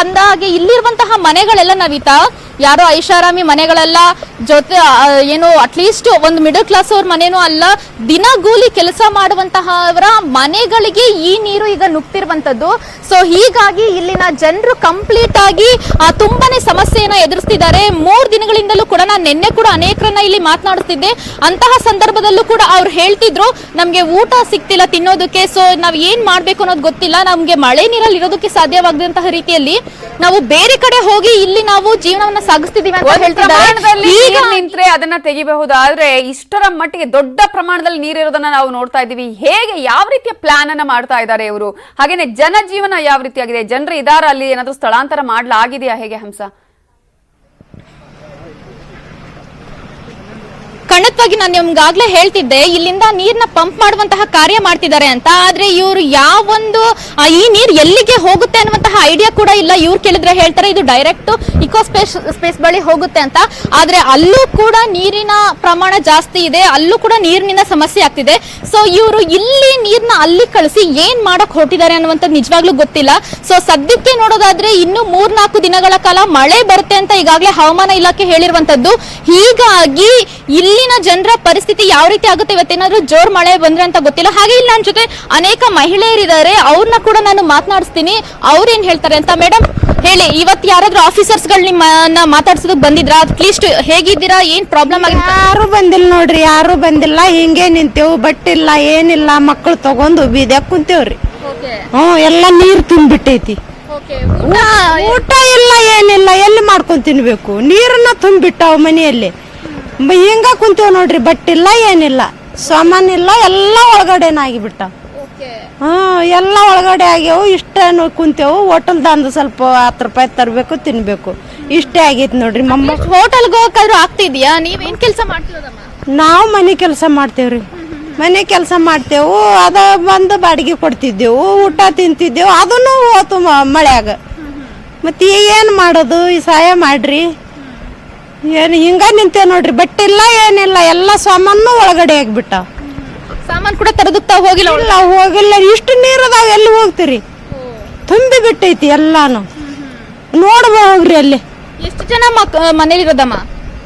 [SPEAKER 2] ಅಂದಾಗೆ ಇಲ್ಲಿರುವಂತಹ ಮನೆಗಳೆಲ್ಲ ನವಿತಾ ಯಾರೋ ಐಷಾರಾಮಿ ಮನೆಗಳೆಲ್ಲ, ಜೊತೆ ಏನು ಅಟ್ಲೀಸ್ಟ್ ಒಂದು ಮಿಡಲ್ ಕ್ಲಾಸ್ ಅವ್ರ ಮನೆನೂ ಅಲ್ಲ ದಿನಗೂಲಿ ಕೆಲಸ ಮಾಡುವಂತಹವರ ಮನೆಗಳಿಗೆ ಈ ನೀರು ಈಗ ನುಗ್ತಿರುವಂತದ್ದು. ಸೊ ಹೀಗಾಗಿ ಇಲ್ಲಿನ ಜನರು ಕಂಪ್ಲೀಟ್ ಆಗಿ ತುಂಬಾನೇ ಸಮಸ್ಯೆಯನ್ನ ಎದುರಿಸ್ತಿದ್ದಾರೆ. ಮೂರು ದಿನಗಳಿಂದಲೂ ಕೂಡ ನಾನು ನಿನ್ನೆ ಕೂಡ ಅನೇಕರನ್ನ ಇಲ್ಲಿ ಮಾತನಾಡುತ್ತಿದ್ದೆ ಅಂತಹ ಸಂದರ್ಭದಲ್ಲೂ ಕೂಡ ಅವ್ರು ಹೇಳ್ತಿದ್ರು, ನಮ್ಗೆ ಊಟ ಸಿಗ್ತಿಲ್ಲ ತಿನ್ನೋದಕ್ಕೆ ಸೊ ನಾವ್ ಏನ್ ಮಾಡ್ಬೇಕು ಅನ್ನೋದು ಗೊತ್ತಿಲ್ಲ. ನಮ್ಗೆ ಮಳೆ ನೀರಲ್ಲಿ ಇರೋದಕ್ಕೆ ಸಾಧ್ಯವಾಗದಂತಹ ರೀತಿಯಲ್ಲಿ, ನಾವು ಬೇರೆ ಕಡೆ ಹೋಗಿ ಇಲ್ಲಿ ನಾವು ಜೀವನವನ್ನ ಸಾಗಿಸ್ತಿದೀವಿ ಅಂತ
[SPEAKER 1] ಒಂದ್
[SPEAKER 2] ಹೇಳ್ತಿದ್ದಾರೆ. ಈಗ
[SPEAKER 1] ನಿಂತ್ರೆ ಅದನ್ನ ತೆಗಿಬಹುದು ಆದ್ರೆ ಇಷ್ಟರ ಮಟ್ಟಿಗೆ ದೊಡ್ಡ ಪ್ರಮಾಣದಲ್ಲಿ ನೀರಿರೋದನ್ನ ನಾವು ನೋಡ್ತಾ ಇದ್ದೀವಿ. ಹೇಗೆ ಯಾವ ರೀತಿಯ ಪ್ಲಾನ್ ಅನ್ನ ಮಾಡ್ತಾ ಇದ್ದಾರೆ ಇವರು? ಹಾಗೇನೆ ಜನಜೀವನ ಯಾವ ರೀತಿಯಾಗಿದೆ? ಜನರು ಇದಾರ ಅಲ್ಲಿ ಏನಾದ್ರೂ ಸ್ಥಳಾಂತರ ಮಾಡ್ಲಾಗಿದೆಯಾ ಹೇಗೆ ಹಂಸ?
[SPEAKER 2] ಖಂಡಿತವಾಗಿ ನಾನು ನಿಮ್ಗಾಗ್ಲೇ ಹೇಳ್ತಿದ್ದೆ, ಇಲ್ಲಿಂದ ನೀರ್ನ ಪಂಪ್ ಮಾಡುವಂತಹ ಕಾರ್ಯ ಮಾಡ್ತಿದ್ದಾರೆ ಅಂತ. ಆದ್ರೆ ಇವರು ಯಾವೊಂದು ಒಂದು ಈ ನೀರ್ ಎಲ್ಲಿಗೆ ಹೋಗುತ್ತೆ ಅನ್ನುವಂತಹ ಐಡಿಯಾ ಕೂಡ ಇಲ್ಲ. ಇವ್ರು ಕೇಳಿದ್ರೆ ಹೇಳ್ತಾರೆ, ಇದು ಡೈರೆಕ್ಟ್ ಇಕೋ ಸ್ಪೇಸ್ ಸ್ಪೇಸ್ ಬಳಿ ಹೋಗುತ್ತೆ ಅಂತ. ಆದ್ರೆ ಅಲ್ಲೂ ಕೂಡ ನೀರಿನ ಪ್ರಮಾಣ ಜಾಸ್ತಿ ಇದೆ, ಅಲ್ಲೂ ಕೂಡ ನೀರಿನಿಂದ ಸಮಸ್ಯೆ ಆಗ್ತಿದೆ. ಸೊ ಇವರು ಇಲ್ಲಿ ನೀರ್ನ ಅಲ್ಲಿ ಕಳಿಸಿ ಏನ್ ಮಾಡಕ್ ಹೊರಟಿದ್ದಾರೆ ಅನ್ನುವಂಥದ್ದು ನಿಜವಾಗ್ಲೂ ಗೊತ್ತಿಲ್ಲ. ಸೊ ಸದ್ಯಕ್ಕೆ ನೋಡೋದಾದ್ರೆ ಇನ್ನು ಮೂರ್ನಾಲ್ಕು ದಿನಗಳ ಕಾಲ ಮಳೆ ಬರುತ್ತೆ ಅಂತ ಈಗಾಗಲೇ ಹವಾಮಾನ ಇಲಾಖೆ ಹೇಳಿರುವಂತದ್ದು ಹೀಗಾಗಿ ಇಲ್ಲಿನ ಜನರ ಪರಿಸ್ಥಿತಿ ಯಾವ ರೀತಿ ಆಗುತ್ತೆ? ಇವತ್ತೇನಾದ್ರೂ ಜೋರ್ ಮಳೆ ಬಂದ್ರೆ ಅಂತ ಗೊತ್ತಿಲ್ಲ. ಹಾಗೆ ಇಲ್ಲಿ ನನ್ನ ಜೊತೆ ಅನೇಕ ಮಹಿಳೆಯರಿದ್ದಾರೆ ಅವ್ರನ್ನ ಕೂಡ ನಾನು ಮಾತನಾಡಿಸ್ತೀನಿ. ಅವ್ರೇನ್ ಹೇಳ್ತಾರೆ ಅಂತ ಮೇಡಮ್ ಹೇಳಿ ಇವತ್ತು ಯಾರಾದ್ರೂ ಆಫೀಸರ್ಸ್ಗಳು ನಿಮ್ಮನ್ನ ಮಾತಾಡ್ಸೋದಕ್ಕೆ ಬಂದಿದ್ರಾ? ಅಟ್ಲೀಸ್ಟ್ ಹೇಗಿದ್ದೀರಾ? ಏನ್ ಪ್ರಾಬ್ಲಮ್ ಆಗಿದೆ?
[SPEAKER 3] ಯಾರು ಬಂದಿಲ್ಲ ನೋಡ್ರಿ ಯಾರು ಬಂದಿಲ್ಲ. ಹಿಂಗೆ ನಿಂತೇವು ಬಟ್ ಇಲ್ಲ ಏನಿಲ್ಲ. ಮಕ್ಳು ತಗೊಂಡು ಬೀದ್ಯಾಗ ಕುಂತೇವ್ರಿ. ಹ್ಮ್ ಎಲ್ಲ ನೀರ್ ತುಂಬಿಟ್ಟೈತಿ ಊಟ ಇಲ್ಲ ಏನಿಲ್ಲ. ಎಲ್ಲಿ ಮಾಡ್ಕೊಂಡ್ ತಿನ್ಬೇಕು? ನೀರನ್ನ ತುಂಬಿಟ್ಟ ಮನೆಯಲ್ಲಿ. ಹಿಂಗ ಕುಂತೇವ್ ನೋಡ್ರಿ ಬಟ್ ಇಲ್ಲ ಏನಿಲ್ಲ. ಸಾಮಾನ್ ಇಲ್ಲ ಎಲ್ಲ ಒಳಗಡೆ ಆಗಿಬಿಟ್ಟ. ಹಾ ಎಲ್ಲ ಒಳಗಡೆ ಆಗ್ಯಾವು ಇಷ್ಟ ಕುಂತೇವು. ಹೋಟೆಲ್ದಂದು ಸ್ವಲ್ಪ ಹತ್ತು ರೂಪಾಯಿ ತರಬೇಕು ತಿನ್ಬೇಕು. ಇಷ್ಟೇ ಆಗೈತಿ ನೋಡ್ರಿ ಮಮ್ಮ.
[SPEAKER 2] ಹೋಟೆಲ್ಗೆ ಹೋಗಕ್ಕಾದ್ರೂ ಆಗ್ತಿದ್ಯಾ? ನೀವೇನ್ ಕೆಲಸ ಮಾಡ್ತಿರೋದಮ್ಮ?
[SPEAKER 3] ನಾವು ಮನೆ ಕೆಲಸ ಮಾಡ್ತೇವ್ರಿ. ಮನೆ ಕೆಲಸ ಮಾಡ್ತೇವು ಅದ ಬಂದು ಬಾಡಿಗೆ ಕೊಡ್ತಿದ್ದೆವು ಊಟ ತಿಂತಿದ್ದೆವು ಅದನ್ನು ಹೋತು ಮಳೆಯಾಗ ಮಳ್ಯಾಗ. ಮತ್ತೆ ಏನು ಮಾಡೋದು ಈ ಸಹಾಯ ಮಾಡ್ರಿ. ಏನು ಹಿಂಗ ನಿಂತೇವ್ ನೋಡ್ರಿ ಬಟ್ಟಿಲ್ಲ ಇಲ್ಲ ಏನಿಲ್ಲ ಎಲ್ಲ ಸಾಮಾನು ಒಳಗಡೆ ಆಗ್ಬಿಟ್ಟ.
[SPEAKER 2] ಸಾಮಾನು ಕೂಡ ತರದಕ್ ತಾವ್ ಹೋಗಿಲ್ಲ
[SPEAKER 3] ಇಲ್ಲ ಹೋಗಿಲ್ಲ. ಇಷ್ಟು ನೀರದಾಗ ಎಲ್ಲಿ ಹೋಗ್ತೀರಿ? ತುಂಬಿ ಬಿಟ್ಟೈತಿ ಎಲ್ಲಾನು. ನೋಡ್ಬ ಹೋಗ್ರಿ ಅಲ್ಲಿ.
[SPEAKER 2] ಎಷ್ಟು ಜನ ಮಕ್ ಮನೇಲಿರೋದಮ್ಮ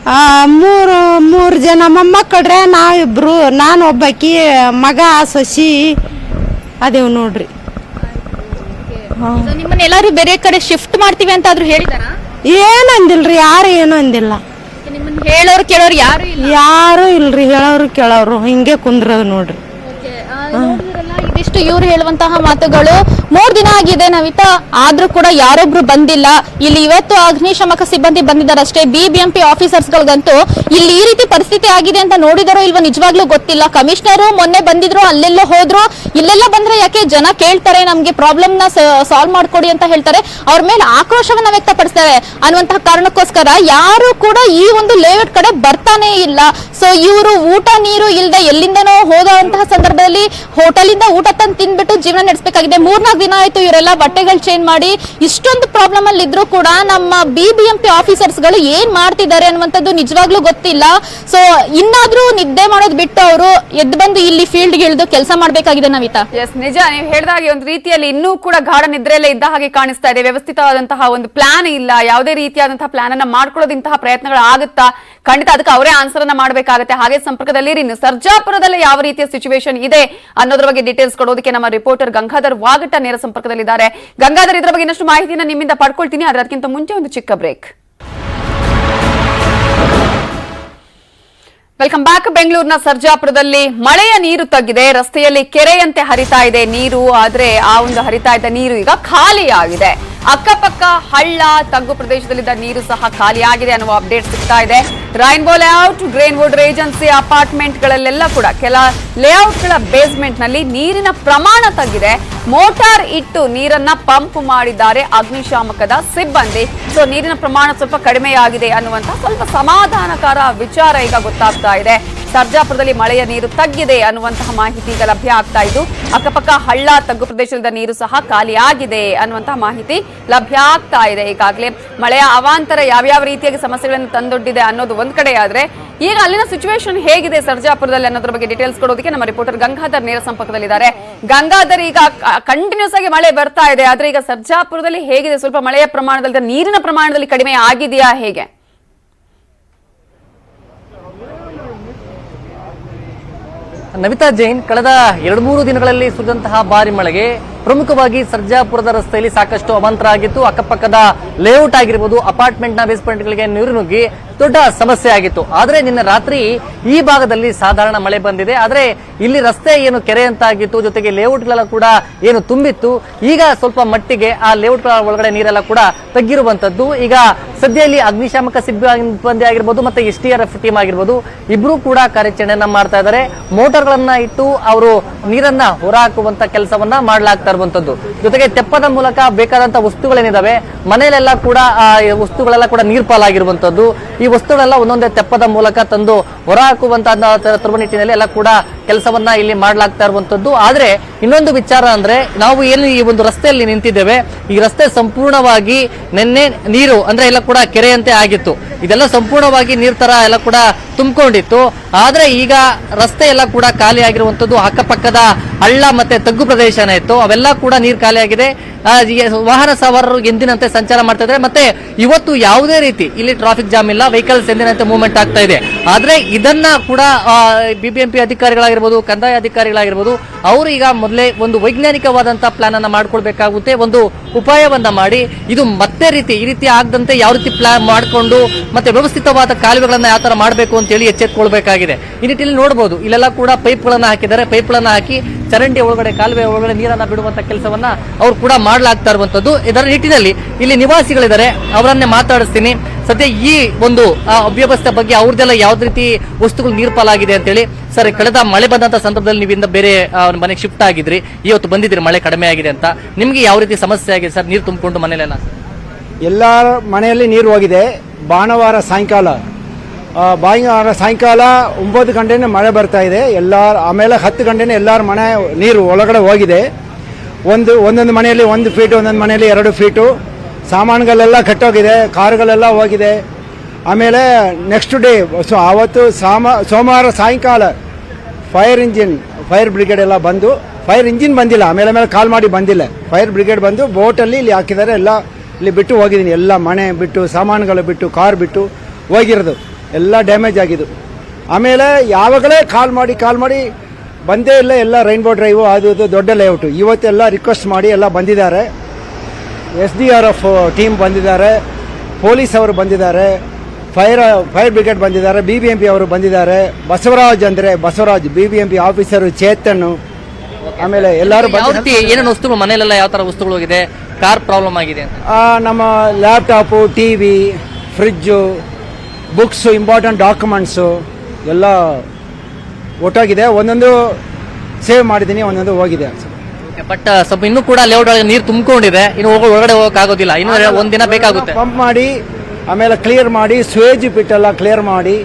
[SPEAKER 3] ಆ, ಮೂರು ಮೂರು ಜನ ಮೊಮ್ಮಕ್ಕಳ್ರೆ ನಾವಿಬ್ರು ನಾನು ಒಬ್ಬಾಕಿ ಮಗ ಸಸಿ ಅದೇವ್ ನೋಡ್ರಿ.
[SPEAKER 2] ನಿಮ್ಮನ್ನ ಎಲ್ಲಾರು ಬೇರೆ ಕಡೆ ಶಿಫ್ಟ್ ಮಾಡ್ತೀವಿ ಅಂತ ಆದ್ರೂ ಹೇಳಿದಾರ?
[SPEAKER 3] ಏನು ಅಂದಿಲ್ರಿ ಯಾರು ಏನು ಅಂದಿಲ್ಲ.
[SPEAKER 2] ನಿಮ್ಮನ್ನ ಹೇಳೋರು ಕೇಳೋರು ಯಾರು ಇಲ್ಲ?
[SPEAKER 3] ಯಾರು ಇಲ್ರಿ ಹೇಳೋರು ಕೇಳೋರು ಹಿಂಗೆ ಕುಂದ್ರದು ನೋಡ್ರಿ.
[SPEAKER 2] ನೋಡಿದ್ರಲ್ಲ, ಇದಿಷ್ಟು ಇವ್ರು ಹೇಳುವಂತಹ ಮಾತುಗಳು ಮೂರ್ ದಿನ ಆಗಿದೆ ನವಿತಾ. ಆದ್ರೂ ಕೂಡ ಯಾರೊಬ್ರು ಬಂದಿಲ್ಲ. ಇಲ್ಲಿ ಇವತ್ತು ಅಗ್ನಿಶಾಮಕ ಸಿಬ್ಬಂದಿ ಬಂದಿದ್ದಾರಷ್ಟೇ. ಬಿಬಿಎಂಪಿ ಆಫೀಸರ್ಸ್ ಗಳಿಗಂತೂ ಇಲ್ಲಿ ಈ ರೀತಿ ಪರಿಸ್ಥಿತಿ ಆಗಿದೆ ಅಂತ ನೋಡಿದಾರೋ ಇಲ್ವಾ ನಿಜವಾಗ್ಲೂ ಗೊತ್ತಿಲ್ಲ. ಕಮಿಷನರ್ ಮೊನ್ನೆ ಬಂದಿದ್ರು, ಅಲ್ಲೆಲ್ಲ ಹೋದ್ರು. ಇಲ್ಲೆಲ್ಲ ಬಂದ್ರೆ ಯಾಕೆ ಜನ ಕೇಳ್ತಾರೆ, ನಮ್ಗೆ ಪ್ರಾಬ್ಲಮ್ನ ಸಾಲ್ವ್ ಮಾಡ್ಕೊಡಿ ಅಂತ ಹೇಳ್ತಾರೆ. ಅವ್ರ ಮೇಲೆ ಆಕ್ರೋಶವನ್ನ ವ್ಯಕ್ತಪಡಿಸ್ತಾರೆ. ಅನ್ನುವಂತಹ ಕಾರಣಕ್ಕೋಸ್ಕರ ಯಾರು ಕೂಡ ಈ ಒಂದು ಲೇಔಟ್ ಕಡೆ ಬರ್ತಾನೆ ಇಲ್ಲ. ಸೊ ಇವರು ಊಟ, ನೀರು ಇಲ್ಲದೆ ಎಲ್ಲಿಂದನೋ ಹೋದಂತಹ ಸಂದರ್ಭದಲ್ಲಿ ಹೋಟೆಲಿಂದ ಊಟ ತಂದು ತಿನ್ಬಿಟ್ಟು ಜೀವನ ನಡೆಸಬೇಕಾಗಿದೆ. ಮೂರ್ನಾಲ್ಕು ದಿನ ಆಯ್ತು ಇವರೆಲ್ಲ ಬಟ್ಟೆಗಳು ಚೇಂಜ್ ಮಾಡಿ ಇಷ್ಟೊಂದು ಪ್ರಾಬ್ಲಮ್ ಅಲ್ಲಿ ಇದ್ರು ಕೂಡ ನಮ್ಮ ಬಿಬಿಎಂಪಿ ಆಫೀಸರ್ಸ್ಗಳು ಏನ್ ಮಾಡ್ತಿದ್ದಾರೆ ಅನ್ನುವಂಥದ್ದು ನಿಜವಾಗ್ಲೂ ಗೊತ್ತಿಲ್ಲ. ಸೊ ಇನ್ನಾದ್ರೂ ನಿದ್ದೆ ಮಾಡೋದು ಬಿಟ್ಟು ಅವರು ಎದ್ದು ಬಂದು ಇಲ್ಲಿ ಫೀಲ್ಡ್ ಇಳಿದು ಕೆಲಸ ಮಾಡಬೇಕಾಗಿದೆ ನವಿತಾ.
[SPEAKER 1] ಎಸ್ ನಿಜ. ನೀವು ಹೇಳಿದಾಗೆ ಒಂದು ರೀತಿಯಲ್ಲಿ ಇನ್ನೂ ಕೂಡ ಗಾಢ ನಿದ್ರೆಯಲ್ಲೇ ಇದ್ದ ಹಾಗೆ ಕಾಣಿಸ್ತಾ ಇದೆ. ವ್ಯವಸ್ಥಿತವಾದಂತಹ ಒಂದು ಪ್ಲಾನ್ ಇಲ್ಲ. ಯಾವುದೇ ರೀತಿಯಾದಂತಹ ಪ್ಲಾನ್ ಅನ್ನ ಮಾಡ್ಕೊಳ್ಳೋದಿಂತಹ ಪ್ರಯತ್ನಗಳು ಆಗುತ್ತಾ? ಖಂಡಿತ ಅದಕ್ಕೆ ಅವರೇ ಆನ್ಸರ್ ಅನ್ನ ಮಾಡಬೇಕಾಗುತ್ತೆ. ಹಾಗೆ ಸಂಪರ್ಕದಲ್ಲಿ ಸರ್ಜಾಪುರದಲ್ಲಿ ಯಾವ ರೀತಿಯ ಸಿಚುವೇಶನ್ ಇದೆ ಅನ್ನೋದ್ರ ಬಗ್ಗೆ ಡೀಟೇಲ್ಸ್ ಕೊಡೋದಕ್ಕೆ ನಮ್ಮ ರಿಪೋರ್ಟರ್ ಗಂಗಾಧರ್ ವಾಗಟ ನೇರ ಸಂಪರ್ಕದಲ್ಲಿದ್ದಾರೆ. ಗಂಗಾಧರ್, ಇದರ ಬಗ್ಗೆ ಇನ್ನಷ್ಟು ಮಾಹಿತಿನ ನಿಮ್ಮಿಂದ ಪಡ್ಕೊಳ್ತೀನಿ, ಆದ್ರೆ ಅದಕ್ಕಿಂತ ಮುಂಚೆ ಒಂದು ಚಿಕ್ಕ ಬ್ರೇಕ್. Welcome back. ಬೆಂಗಳೂರಿನ ಸರ್ಜಾಪುರದಲ್ಲಿ ಮಳೆಯ ನೀರು ತಗ್ಗಿದೆ. ರಸ್ತೆಯಲ್ಲಿ ಕೆರೆಯಂತೆ ಹರಿತಾ ಇದೆ ನೀರು, ಆದ್ರೆ ಆ ಒಂದು ಹರಿತಾ ಇದ್ದ ನೀರು ಈಗ ಖಾಲಿಯಾಗಿದೆ. ಅಕ್ಕಪಕ್ಕ ಹಳ್ಳ, ತಗ್ಗು ಪ್ರದೇಶದಲ್ಲಿದ್ದ ನೀರು ಸಹ ಖಾಲಿಯಾಗಿದೆ ಅನ್ನುವ ಅಪ್ಡೇಟ್ ಸಿಗ್ತಾ ಇದೆ. Rainbow Layout Greenwood Regency apartment ಗಳಲ್ಲೆಲ್ಲ ಕೂಡ ಕೆಲ ಲೇಔಟ್ಗಳ ಬೇಸ್ಮೆಂಟ್ನಲ್ಲಿ ನೀರಿನ ಪ್ರಮಾಣ ತಗ್ಗಿದೆ. ಮೋಟಾರ್ ಇಟ್ಟು ನೀರನ್ನ ಪಂಪ್ ಮಾಡಿದ್ದಾರೆ ಅಗ್ನಿಶಾಮಕದ ಸಿಬ್ಬಂದಿ. ಸೊ ನೀರಿನ ಪ್ರಮಾಣ ಸ್ವಲ್ಪ ಕಡಿಮೆಯಾಗಿದೆ ಅನ್ನುವಂತ ಸ್ವಲ್ಪ ಸಮಾಧಾನಕರ ವಿಚಾರ ಈಗ ಗೊತ್ತಾಗ್ತಾ ಇದೆ. ಸರ್ಜಾಪುರದಲ್ಲಿ ಮಳೆಯ ನೀರು ತಗ್ಗಿದೆ ಅನ್ನುವಂತಹ ಮಾಹಿತಿ ಈಗ ಲಭ್ಯ ಆಗ್ತಾ ಇದ್ದು, ಅಕ್ಕಪಕ್ಕ ಹಳ್ಳ ತಗ್ಗು ಪ್ರದೇಶದ ನೀರು ಸಹ ಖಾಲಿಯಾಗಿದೆ ಅನ್ನುವಂತಹ ಮಾಹಿತಿ ಲಭ್ಯ ಆಗ್ತಾ ಇದೆ. ಈಗಾಗಲೇ ಮಳೆಯ ಅವಾಂತರ ಯಾವ್ಯಾವ ರೀತಿಯಾಗಿ ಸಮಸ್ಯೆಗಳನ್ನು ತಂದೊಡ್ಡಿದೆ ಅನ್ನೋದು ಒಂದ್ ಕಡೆ ಆದ್ರೆ ಈಗ ಅಲ್ಲಿನ ಸಿಚುವೇಶನ್ ಹೇಗಿದೆ ಸರ್ಜಾಪುರದಲ್ಲಿ ಅನ್ನೋದ್ರ ಬಗ್ಗೆ ಡೀಟೇಲ್ಸ್ ಕೊಡೋದಕ್ಕೆ ನಮ್ಮ ರಿಪೋರ್ಟರ್ ಗಂಗಾಧರ್ ನೇರ ಸಂಪರ್ಕದಲ್ಲಿದ್ದಾರೆ. ಗಂಗಾಧರ್, ಈಗ ಕಂಟಿನ್ಯೂಸ್ ಆಗಿ ಮಳೆ ಬರ್ತಾ ಇದೆ. ಆದ್ರೆ ಈಗ ಸರ್ಜಾಪುರದಲ್ಲಿ ಹೇಗಿದೆ? ಸ್ವಲ್ಪ ಮಳೆಯ ಪ್ರಮಾಣದಲ್ಲಿ ನೀರಿನ ಪ್ರಮಾಣದಲ್ಲಿ ಕಡಿಮೆ ಆಗಿದೆಯಾ? ಹೇಗೆ?
[SPEAKER 4] ನವಿತಾ ಜೈನ್, ಕಳೆದ ಎರಡು ಮೂರು ದಿನಗಳಲ್ಲಿ ಸುರಿದಂತಹ ಭಾರಿ ಮಳೆಗೆ ಪ್ರಮುಖವಾಗಿ ಸರ್ಜಾಪುರದ ರಸ್ತೆಯಲ್ಲಿ ಸಾಕಷ್ಟು ಅವಾಂತರ ಆಗಿತ್ತು. ಅಕ್ಕಪಕ್ಕದ ಲೇಔಟ್ ಆಗಿರ್ಬೋದು ಅಪಾರ್ಟ್ಮೆಂಟ್ನ ಬೇಸ್ಮೆಂಟ್ಗಳಿಗೆ ನೀರು ನುಗ್ಗಿ ದೊಡ್ಡ ಸಮಸ್ಯೆ ಆಗಿತ್ತು. ಆದ್ರೆ ನಿನ್ನೆ ರಾತ್ರಿ ಈ ಭಾಗದಲ್ಲಿ ಸಾಧಾರಣ ಮಳೆ ಬಂದಿದೆ. ಆದ್ರೆ ಇಲ್ಲಿ ರಸ್ತೆ ಏನು ಕೆರೆ ಅಂತ ಆಗಿತ್ತು ಜೊತೆಗೆ ಲೇಔಟ್ಗಳೆಲ್ಲ ಕೂಡ ಏನು ತುಂಬಿತ್ತು. ಈಗ ಸ್ವಲ್ಪ ಮಟ್ಟಿಗೆ ಆ ಲೇಔಟ್ಗಳ ಒಳಗಡೆ ನೀರೆಲ್ಲ ಕೂಡ ತಗ್ಗಿರುವಂತದ್ದು. ಈಗ ಸದ್ಯದಲ್ಲಿ ಅಗ್ನಿಶಾಮಕ ಸಿಬ್ಬಂದಿ ಆಗಿರ್ಬೋದು ಮತ್ತೆ S T R F team ಆಗಿರ್ಬೋದು, ಇಬ್ರು ಕೂಡ ಕಾರ್ಯಾಚರಣೆಯನ್ನ ಮಾಡ್ತಾ ಇದ್ದಾರೆ. ಮೋಟಾರ್ಗಳನ್ನ ಇಟ್ಟು ಅವರು ನೀರನ್ನ ಹೊರಹಾಕುವಂತ ಕೆಲಸವನ್ನ ಮಾಡಲಾಗ್ತಾ ಇರುವಂತದ್ದು. ಜೊತೆಗೆ ತೆಪ್ಪದ ಮೂಲಕ ಬೇಕಾದಂತ ವಸ್ತುಗಳೇನಿದಾವೆ, ಮನೆಯಲ್ಲೆಲ್ಲ ಕೂಡ ಆ ವಸ್ತುಗಳೆಲ್ಲ ಕೂಡ ನೀರ್ ಪಾಲಾಗಿರುವಂತದ್ದು ಈ ವಸ್ತುಗಳೆಲ್ಲ ಒಂದೊಂದೇ ತೆಪ್ಪದ ಮೂಲಕ ತಂದು ಹೊರಹಾಕುವಂತಹ ನಿಟ್ಟಿನಲ್ಲಿ ಎಲ್ಲ ಕೂಡ ಕೆಲಸವನ್ನ ಇಲ್ಲಿ ಮಾಡಲಾಗ್ತಾ ಇರುವಂತದ್ದು. ಆದ್ರೆ ಇನ್ನೊಂದು ವಿಚಾರ ಅಂದ್ರೆ ನಾವು ಏನು ಈ ಒಂದು ರಸ್ತೆಯಲ್ಲಿ ನಿಂತಿದ್ದೇವೆ, ಈ ರಸ್ತೆ ಸಂಪೂರ್ಣವಾಗಿ ನಿನ್ನೆ ನೀರು ಅಂದ್ರೆ ಎಲ್ಲ ಕೂಡ ಕೆರೆಯಂತೆ ಆಗಿತ್ತು. ಇದೆಲ್ಲ ಸಂಪೂರ್ಣವಾಗಿ ನೀರ್ ತರ ಎಲ್ಲ ಕೂಡ ತುಂಬಿಕೊಂಡಿತ್ತು. ಆದರೆ ಈಗ ರಸ್ತೆ ಎಲ್ಲ ಕೂಡ ಖಾಲಿ ಆಗಿರುವಂಥದ್ದು ಅಕ್ಕಪಕ್ಕದ ಹಳ್ಳ ಮತ್ತೆ ತಗ್ಗು ಪ್ರದೇಶನ ಇತ್ತು. ಅವೆಲ್ಲ ಕೂಡ ನೀರು ಖಾಲಿಯಾಗಿದೆ ವಾಹನ ಸವಾರರು ಎಂದಿನಂತೆ ಸಂಚಾರ ಮಾಡ್ತಾ ಇದ್ದಾರೆ. ಮತ್ತೆ ಇವತ್ತು ಯಾವುದೇ ರೀತಿ ಇಲ್ಲಿ ಟ್ರಾಫಿಕ್ ಜಾಮ್ ಇಲ್ಲ ವೆಹಿಕಲ್ಸ್ ಎಂದಿನಂತೆ ಮೂವ್ಮೆಂಟ್ ಆಗ್ತಾ ಇದೆ. ಆದರೆ ಇದನ್ನ ಕೂಡ ಬಿಬಿಎಂಪಿ ಅಧಿಕಾರಿಗಳಾಗಿರ್ಬೋದು, ಕಂದಾಯ ಅಧಿಕಾರಿಗಳಾಗಿರ್ಬೋದು, ಅವರು ಈಗ ಮೊದಲೇ ಒಂದು ವೈಜ್ಞಾನಿಕವಾದಂತಹ ಪ್ಲಾನ್ ಅನ್ನ ಮಾಡ್ಕೊಳ್ಬೇಕಾಗುತ್ತೆ. ಒಂದು ಉಪಾಯವನ್ನ ಮಾಡಿ, ಇದು ಮತ್ತೆ ರೀತಿ ಈ ರೀತಿ ಆಗದಂತೆ ಯಾವ ರೀತಿ ಪ್ಲಾನ್ ಮಾಡಿಕೊಂಡು, ಮತ್ತೆ ವ್ಯವಸ್ಥಿತವಾದ ಕಾಲುವೆಗಳನ್ನ ಯಾವ ತರ ಮಾಡಬೇಕು ಅಂತ ಹೇಳಿ ಎಚ್ಚೆತ್ಕೊಳ್ಬೇಕಾಗಿದೆ. ಈ ನಿಟ್ಟಿನಲ್ಲಿ ನೋಡಬಹುದು ಇಲ್ಲೆಲ್ಲ ಕೂಡ ಪೈಪ್ಗಳನ್ನು ಹಾಕಿದ್ದಾರೆ. ಪೈಪ್ಗಳನ್ನು ಹಾಕಿ ಚರಂಡಿ ಒಳಗಡೆ, ಕಾಲುವೆ ಒಳಗಡೆ ನೀರನ್ನು ಬಿಡುವಂತ ಕೆಲಸವನ್ನ ಅವ್ರು ಕೂಡ ಮಾಡಲಾಗ್ತಾ ಇರುವಂತದ್ದು. ಇದರ ನಿಟ್ಟಿನಲ್ಲಿ ಇಲ್ಲಿ ನಿವಾಸಿಗಳಿದ್ದಾರೆ, ಅವರನ್ನೇ ಮಾತಾಡಿಸ್ತೀನಿ. ಸದ್ಯ ಈ ಒಂದು ಅವ್ಯವಸ್ಥೆ ಬಗ್ಗೆ ಅವ್ರದ್ದೆಲ್ಲ ಯಾವ್ದು ರೀತಿ ವಸ್ತುಗಳು ನೀರ್ಪಾಲಾಗಿದೆ ಅಂತೇಳಿ, ಸರ್, ಕಳೆದ ಮಳೆ ಬಂದಂತ ಸಂದರ್ಭದಲ್ಲಿ ನೀವಿಂದ ಬೇರೆ ಮನೆಗೆ ಶಿಫ್ಟ್ ಆಗಿದ್ರಿ. ಇವತ್ತು ಬಂದಿದ್ರಿ ಮಳೆ ಕಡಿಮೆ ಆಗಿದೆ ಅಂತ. ನಿಮ್ಗೆ ಯಾವ ರೀತಿ ಸಮಸ್ಯೆ ಆಗಿದೆ ಸರ್, ನೀರು ತುಂಬಿಕೊಂಡು ಮನೇಲೆಲ್ಲ
[SPEAKER 5] ಎಲ್ಲ ಮನೆಯಲ್ಲಿ ನೀರು ಹೋಗಿದೆ. ಭಾನುವಾರ ಸಾಯಂಕಾಲ ಭಾನುವಾರ ಸಾಯಂಕಾಲ ಒಂಬತ್ತು ಗಂಟೆನೇ ಮಳೆ ಬರ್ತಾ ಇದೆ. ಎಲ್ಲ ಆಮೇಲೆ ಹತ್ತು ಗಂಟೆನೇ ಎಲ್ಲರ ಮನೆ ನೀರು ಒಳಗಡೆ ಹೋಗಿದೆ. ಒಂದು, ಒಂದೊಂದು ಮನೆಯಲ್ಲಿ ಒಂದು ಫೀಟು ಒಂದೊಂದು ಮನೆಯಲ್ಲಿ ಎರಡು ಫೀಟು ಸಾಮಾನುಗಳೆಲ್ಲ ಕಟ್ಟೋಗಿದೆ, ಕಾರುಗಳೆಲ್ಲ ಹೋಗಿದೆ. ಆಮೇಲೆ ನೆಕ್ಸ್ಟ್ ಡೇ ಸೊ ಆವತ್ತು ಸಾಮ, ಸೋಮವಾರ ಸಾಯಂಕಾಲ ಫೈರ್ ಇಂಜಿನ್ ಫೈರ್ ಬ್ರಿಗೇಡ್ ಎಲ್ಲ ಬಂದು ಫೈರ್ ಇಂಜಿನ್ ಬಂದಿಲ್ಲ. ಆಮೇಲೆ ಮೇಲೆ ಕಾಲ್ ಮಾಡಿ ಬಂದಿಲ್ಲ. ಫೈರ್ ಬ್ರಿಗೇಡ್ ಬಂದು ಬೋಟಲ್ಲಿ ಇಲ್ಲಿ ಹಾಕಿದ್ದಾರೆ. ಎಲ್ಲ ಇಲ್ಲಿ ಬಿಟ್ಟು ಹೋಗಿದ್ದೀನಿ. ಎಲ್ಲ ಮನೆ ಬಿಟ್ಟು, ಸಾಮಾನುಗಳು ಬಿಟ್ಟು, ಕಾರ್ ಬಿಟ್ಟು ಹೋಗಿರೋದು. ಎಲ್ಲ ಡ್ಯಾಮೇಜ್ ಆಗಿದ್ದು. ಆಮೇಲೆ ಯಾವಾಗಲೇ ಕಾಲ್ ಮಾಡಿ ಕಾಲ್ ಮಾಡಿ ಬಂದೇ ಇಲ್ಲ ಎಲ್ಲ ರೈನ್ಬೋ ಡ್ರೈವು ಅದು ಇದು ದೊಡ್ಡ ಲೇಔಟು ಇವತ್ತೆಲ್ಲ ರಿಕ್ವೆಸ್ಟ್ ಮಾಡಿ ಎಲ್ಲ ಬಂದಿದ್ದಾರೆ. S D R F team ಬಂದಿದ್ದಾರೆ ಪೊಲೀಸ್ ಅವರು ಬಂದಿದ್ದಾರೆ ಫೈರ್ ಫೈರ್ ಬ್ರಿಗೇಡ್ ಬಂದಿದ್ದಾರೆ ಬಿ ಬಿ ಎಂ ಪಿ ಅವರು ಬಂದಿದ್ದಾರೆ ಬಸವರಾಜ್ ಅಂದರೆ Basavaraj B B M P officer Chetan ಆಮೇಲೆ ಎಲ್ಲರೂ
[SPEAKER 4] ಏನೇನು ವಸ್ತುಗಳು ಮನೆಯಲ್ಲೆಲ್ಲ ಯಾವ ಥರ ವಸ್ತುಗಳು ಹೋಗಿದೆ? ಕಾರ್ ಪ್ರಾಬ್ಲಮ್ ಆಗಿದೆ
[SPEAKER 5] ನಮ್ಮ laptop T V fridge books important documents ಎಲ್ಲ ಒಟ್ಟಾಗಿದೆ. ಒಂದೊಂದು ಸೇವ್ ಮಾಡಿದ್ದೀನಿ ಒಂದೊಂದು ಹೋಗಿದೆ.
[SPEAKER 4] ಬಟ್ ಸ್ವಲ್ಪ ಇನ್ನೂ ಕೂಡ ಲೇಔಟ್ ಒಳಗೆ ನೀರು ತುಂಬಿಕೊಂಡಿದೆ. ಇನ್ನು ಹೋಗೋ ಒಳಗಡೆ ಹೋಗೋಕ್ಕಾಗೋದಿಲ್ಲ ಆಗೋದಿಲ್ಲ. ಇನ್ನು ಒಂದಿನ ಬೇಕಾಗುತ್ತೆ.
[SPEAKER 5] ಪಂಪ್ ಮಾಡಿ ಆಮೇಲೆ ಕ್ಲಿಯರ್ ಮಾಡಿ ಸ್ವೇಜ್ ಬಿಟ್ಟೆಲ್ಲ ಕ್ಲಿಯರ್ ಮಾಡಿ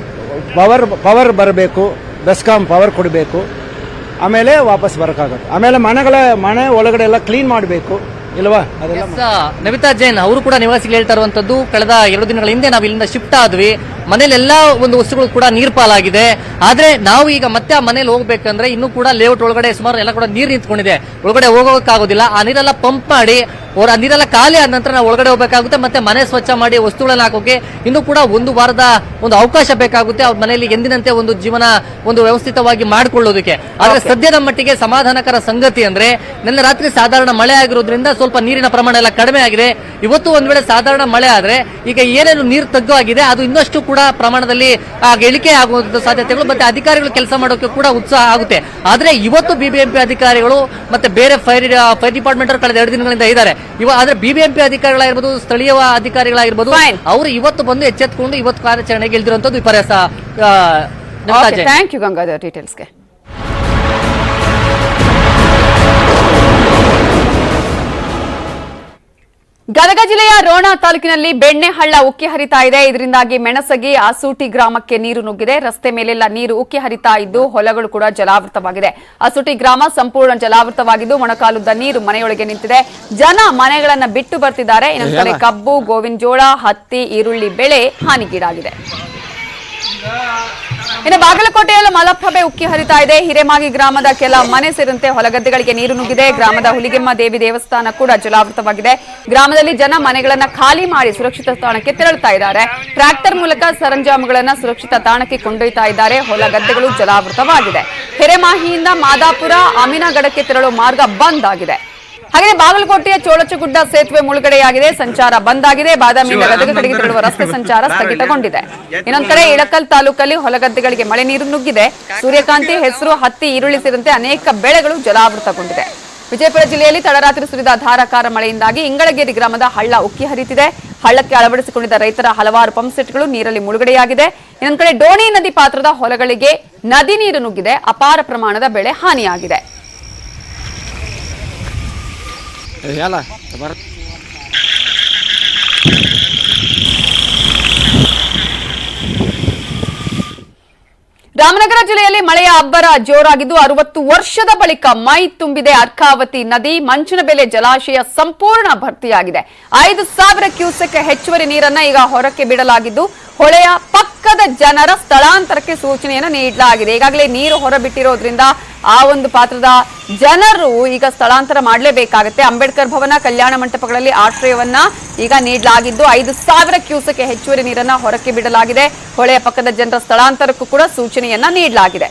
[SPEAKER 5] ಪವರ್ ಪವರ್ ಬರಬೇಕು ಬೆಸ್ಕಾಮ್ ಪವರ್ ಕೊಡಬೇಕು. ಆಮೇಲೆ ವಾಪಸ್ ಬರೋಕ್ಕಾಗುತ್ತೆ. ಆಮೇಲೆ ಮನೆಗಳ ಮನೆ ಒಳಗಡೆ ಎಲ್ಲ ಕ್ಲೀನ್ ಮಾಡಬೇಕು. ಇಲ್ವಾ? ಅದೆಲ್ಲ
[SPEAKER 4] ಎಸ್, ಜೈನ್ ಅವರು ಕೂಡ ನಿವಾಸಿಗಳು ಹೇಳ್ತಾ ಇರುವಂತದ್ದು ಕಳೆದ ಎರಡು ದಿನಗಳ ಹಿಂದೆ ನಾವು ಇಲ್ಲಿಂದ ಶಿಫ್ಟ್ ಆದ್ವಿ. ಮನೇಲಿ ಎಲ್ಲಾ ಒಂದು ವಸ್ತುಗಳು ಕೂಡ ನೀರ್ ಪಾಲಾಗಿದೆ. ಆದ್ರೆ ನಾವು ಈಗ ಮತ್ತೆ ಆ ಮನೇಲಿ ಹೋಗ್ಬೇಕಂದ್ರೆ ಇನ್ನೂ ಕೂಡ ಲೇಔಟ್ ಒಳಗಡೆ ಸುಮಾರು ಎಲ್ಲ ಕೂಡ ನೀರು ನಿಂತ್ಕೊಂಡಿದೆ. ಒಳಗಡೆ ಹೋಗೋಕ್ಕಾಗೋದಿಲ್ಲ. ಆ ನೀರೆಲ್ಲ ಪಂಪ್ ಮಾಡಿ ಅವ್ರ ಆ ನೀರೆಲ್ಲ ಖಾಲಿ ಆದ ನಂತರ ನಾವು ಒಳಗಡೆ ಹೋಗ್ಬೇಕಾಗುತ್ತೆ. ಮತ್ತೆ ಮನೆ ಸ್ವಚ್ಛ ಮಾಡಿ ವಸ್ತುಗಳನ್ನ ಹಾಕೋಕೆ ಇನ್ನೂ ಕೂಡ ಒಂದು ವಾರದ ಒಂದು ಅವಕಾಶ ಬೇಕಾಗುತ್ತೆ. ಅವ್ರ ಮನೆಯಲ್ಲಿ ಎಂದಿನಂತೆ ಒಂದು ಜೀವನ ಒಂದು ವ್ಯವಸ್ಥಿತವಾಗಿ ಮಾಡಿಕೊಳ್ಳೋದಕ್ಕೆ. ಆದ್ರೆ ಸದ್ಯದ ಮಟ್ಟಿಗೆ ಸಮಾಧಾನಕರ ಸಂಗತಿ ಅಂದ್ರೆ ನಿನ್ನೆ ರಾತ್ರಿ ಸಾಧಾರಣ ಮಳೆ ಆಗಿರೋದ್ರಿಂದ ಸ್ವಲ್ಪ ನೀರಿನ ಪ್ರಮಾಣ ಎಲ್ಲ ಕಡಿಮೆ ಆಗಿದೆ. ಇವತ್ತು ಒಂದ್ ವೇಳೆ ಸಾಧಾರಣ ಮಳೆ ಆದ್ರೆ ಈಗ ಏನೇನು ನೀರು ತಗ್ಗು ಆಗಿದೆ ಅದು ಇನ್ನಷ್ಟು ಕೂಡ ಪ್ರಮಾಣದಲ್ಲಿ ಇಳಿಕೆ ಆಗುವಂತ ಸಾಧ್ಯತೆಗಳು ಮತ್ತೆ ಅಧಿಕಾರಿಗಳು ಕೆಲಸ ಮಾಡೋಕೆ ಕೂಡ ಉತ್ಸಾಹ ಆಗುತ್ತೆ ಆದ್ರೆ ಇವತ್ತು ಬಿಬಿಎಂಪಿ ಅಧಿಕಾರಿಗಳು ಮತ್ತೆ ಬೇರೆ ಫೈರ್ ಫೈರ್ ಡಿಪಾರ್ಟ್ಮೆಂಟ್ ಅವರು ಕಳೆದ ಎರಡು ದಿನಗಳಿಂದ ಇದ್ದಾರೆ ಇವ ಆದ್ರೆ ಬಿಬಿಎಂಪಿ ಅಧಿಕಾರಿಗಳಾಗಿರ್ಬೋದು ಸ್ಥಳೀಯ ಅಧಿಕಾರಿಗಳಾಗಿರ್ಬೋದು. ಅವರು ಇವತ್ತು ಬಂದು ಎಚ್ಚೆತ್ಕೊಂಡು ಇವತ್ತು ಕಾರ್ಯಾಚರಣೆಗೆ ಇಲ್ದಿರುವಂತದ್ದು ವಿಪರ್ಯಾಸ.
[SPEAKER 1] ಥ್ಯಾಂಕ್ ಯು ಗಂಗಾಧರ್ ಡೀಟೇಲ್ಸ್ಗೆ ಗದಗ ಜಿಲ್ಲೆಯ ರೋಣ ತಾಲೂಕಿನಲ್ಲಿ ಬೆಣ್ಣೆ ಹಳ್ಳ ಉಕ್ಕಿ ಹರಿತಾ ಇದೆ. ಇದರಿಂದಾಗಿ ಮೆಣಸಗಿ ಅಸೂಟಿ ಗ್ರಾಮಕ್ಕೆ ನೀರು ನುಗ್ಗಿದೆ. ರಸ್ತೆ ಮೇಲೆಲ್ಲ ನೀರು ಉಕ್ಕಿ ಹರಿತಾ ಇದ್ದು ಹೊಲಗಳು ಕೂಡ ಜಲಾವೃತವಾಗಿದೆ. ಅಸೂಟಿ ಗ್ರಾಮ ಸಂಪೂರ್ಣ ಜಲಾವೃತವಾಗಿದ್ದು ಮೊಣಕಾಲುದ್ದ ನೀರು ಮನೆಯೊಳಗೆ ನಿಂತಿದೆ. ಜನ ಮನೆಗಳನ್ನ ಬಿಟ್ಟು ಬರ್ತಿದ್ದಾರೆ. ಇನ್ನೊಂದು ಕಡೆ ಕಬ್ಬು ಗೋವಿನ ಜೋಳ ಹತ್ತಿ ಈರುಳ್ಳಿ ಬೆಳೆ ಹಾನಿಗೀಡಾಗಿದೆ. ಇನ್ನು ಬಾಗಲಕೋಟೆಯಲ್ಲಿ ಮಲಪ್ರಭೆ ಉಕ್ಕಿ ಹರಿತಾ ಇದೆ. ಹಿರೇಮಾಗಿ ಗ್ರಾಮದ ಕೆಲ ಮನೆ ಸೇರಿದಂತೆ ಹೊಲಗದ್ದೆಗಳಿಗೆ ನೀರು ನುಗ್ಗಿದೆ. ಗ್ರಾಮದ ಹುಲಿಗೆಮ್ಮ ದೇವಿ ದೇವಸ್ಥಾನ ಕೂಡ ಜಲಾವೃತವಾಗಿದೆ. ಗ್ರಾಮದಲ್ಲಿ ಜನ ಮನೆಗಳನ್ನ ಖಾಲಿ ಮಾಡಿ ಸುರಕ್ಷಿತ ತಾಣಕ್ಕೆ ತೆರಳುತ್ತಾ ಇದ್ದಾರೆ. ಟ್ರ್ಯಾಕ್ಟರ್ ಮೂಲಕ ಸರಂಜಾಮುಗಳನ್ನ ಸುರಕ್ಷಿತ ತಾಣಕ್ಕೆ ಕೊಂಡೊಯ್ತಾ ಇದ್ದಾರೆ. ಹೊಲಗದ್ದೆಗಳು ಜಲಾವೃತವಾಗಿದೆ. ಹಿರೇಮಾಹಿಯಿಂದ ಮಾದಾಪುರ ಅಮಿನಗಡಕ್ಕೆ ತೆರಳುವ ಮಾರ್ಗ ಬಂದ್ ಆಗಿದೆ. ಹಾಗೆ ಬಾಗಲಕೋಟೆಯ ಚೋಳಚಗುಡ್ಡ ಸೇತುವೆ ಮುಳುಗಡೆಯಾಗಿದೆ ಸಂಚಾರ ಬಂದ್ ಆಗಿದೆ ಬಾದಾಮಿಯಿಂದ ಗದಗ ಕಡೆಗೆ ತೆರಳುವ ರಸ್ತೆ ಸಂಚಾರ ಸ್ಥಗಿತಗೊಂಡಿದೆ. ಇನ್ನೊಂದ್ ಕಡೆ ಇಳಕಲ್ ತಾಲೂಕಲ್ಲಿ ಹೊಲಗದ್ದೆಗಳಿಗೆ ಮಳೆ ನೀರು ನುಗ್ಗಿದೆ. ಸೂರ್ಯಕಾಂತಿ ಹೆಸರು ಹತ್ತಿ ಈರುಳ್ಳಿ ಸೇರಿದಂತೆ ಅನೇಕ ಬೆಳೆಗಳು ಜಲಾವೃತಗೊಂಡಿದೆ. ವಿಜಯಪುರ ಜಿಲ್ಲೆಯಲ್ಲಿ ತಡರಾತ್ರಿ ಸುರಿದ ಧಾರಾಕಾರ ಮಳೆಯಿಂದಾಗಿ ಇಂಗಳಗೇರಿ ಗ್ರಾಮದ ಹಳ್ಳ ಉಕ್ಕಿ ಹರಿತಿದೆ. ಹಳ್ಳಕ್ಕೆ ಅಳವಡಿಸಿಕೊಂಡಿದ್ದ ರೈತರ ಹಲವಾರು ಪಂಪ್ ಸೆಟ್ಗಳು ನೀರಲ್ಲಿ ಮುಳುಗಡೆಯಾಗಿದೆ. ಇನ್ನೊಂದ್ ಕಡೆ ಡೋಣಿ ನದಿ ಪಾತ್ರದ ಹೊಲಗಳಿಗೆ ನದಿ ನೀರು ನುಗ್ಗಿದೆ. ಅಪಾರ ಪ್ರಮಾಣದ ಬೆಳೆ ಹಾನಿಯಾಗಿದೆ. ರಾಮನಗರ ಜಿಲ್ಲೆಯಲ್ಲಿ ಮಳೆಯ ಅಬ್ಬರ ಜೋರಾಗಿದ್ದು ಅರವತ್ತು ವರ್ಷದ ಬಳಿಕ ಮೈ ತುಂಬಿದೆ ಅರ್ಕಾವತಿ ನದಿ ಮಂಚಿನ ಬೆಲೆ ಜಲಾಶಯ ಸಂಪೂರ್ಣ ಭರ್ತಿಯಾಗಿದೆ. ಐದು ಸಾವಿರ ಕ್ಯೂಸೆಕ್ ಹೆಚ್ಚುವರಿ ನೀರನ್ನ ಈಗ ಹೊರಕ್ಕೆ ಬಿಡಲಾಗಿದ್ದು ಹೊಳೆಯ ಪಕ್ಕದ ಜನರ ಸ್ಥಳಾಂತರಕ್ಕೆ ಸೂಚನೆಯನ್ನು ನೀಡಲಾಗಿದೆ. ಈಗಾಗಲೇ ನೀರು ಹೊರಬಿಟ್ಟಿರೋದ್ರಿಂದ ಆ ಒಂದು ಪಾತ್ರದ ಜನರು ಈಗ ಸ್ಥಳಾಂತರ ಮಾಡಲೇಬೇಕಾಗುತ್ತೆ. ಅಂಬೇಡ್ಕರ್ ಭವನ ಕಲ್ಯಾಣ ಮಂಟಪಗಳಲ್ಲಿ ಆಶ್ರಯವನ್ನ ಈಗ ನೀಡಲಾಗಿದ್ದು ಐದು ಸಾವಿರ ಕ್ಯೂಸಕ್ಕೆ ಹೆಚ್ಚುವರಿ ನೀರನ್ನ ಹೊರಕ್ಕೆ ಬಿಡಲಾಗಿದೆ. ಹೊಳೆಯ ಪಕ್ಕದ ಜನರ ಸ್ಥಳಾಂತರಕ್ಕೂ ಕೂಡ ಸೂಚನೆಯನ್ನ ನೀಡಲಾಗಿದೆ.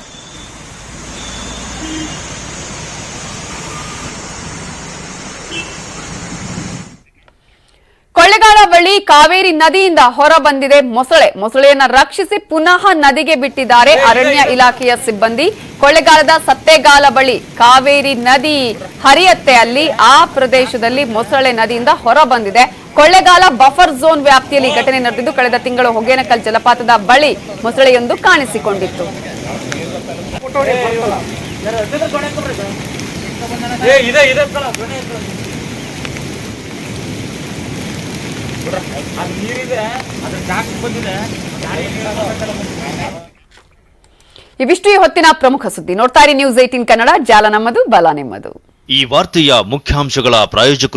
[SPEAKER 1] ಬಳಿ ಕಾವೇರಿ ನದಿಯಿಂದ ಹೊರ ಬಂದಿದೆ ಮೊಸಳೆ. ಮೊಸಳೆಯನ್ನ ರಕ್ಷಿಸಿ ಪುನಃ ನದಿಗೆ ಬಿಟ್ಟಿದ್ದಾರೆ ಅರಣ್ಯ ಇಲಾಖೆಯ ಸಿಬ್ಬಂದಿ. ಕೊಳ್ಳೆಗಾಲದ ಸತ್ತೆಗಾಲ ಬಳಿ ಕಾವೇರಿ ನದಿ ಹರಿಯತ್ತೆ ಅಲ್ಲಿ ಆ ಪ್ರದೇಶದಲ್ಲಿ ಮೊಸಳೆ ನದಿಯಿಂದ ಹೊರ ಬಂದಿದೆ ಕೊಳ್ಳೆಗಾಲ ಬಫರ್ ಝೋನ್ ವ್ಯಾಪ್ತಿಯಲ್ಲಿ ಘಟನೆ ನಡೆದಿದ್ದು ಕಳೆದ ತಿಂಗಳು ಹೊಗೇನಕಲ್ ಜಲಪಾತದ ಬಳಿ ಮೊಸಳೆಯೊಂದು ಕಾಣಿಸಿಕೊಂಡಿತ್ತು. ಇವಿಷ್ಟು ಈ ಹೊತ್ತಿನ ಪ್ರಮುಖ ಸುದ್ದಿ. ನೋಡ್ತಾ ಇರಿ ನ್ಯೂಸ್ ಏಟೀನ್ ಕನ್ನಡ, ಜಾಲ ನಮ್ಮದು, ಬಲ ನಿಮ್ಮದು.
[SPEAKER 6] ಈ ವಾರ್ತೆಯ ಮುಖ್ಯಾಂಶಗಳ ಪ್ರಾಯೋಜಕರು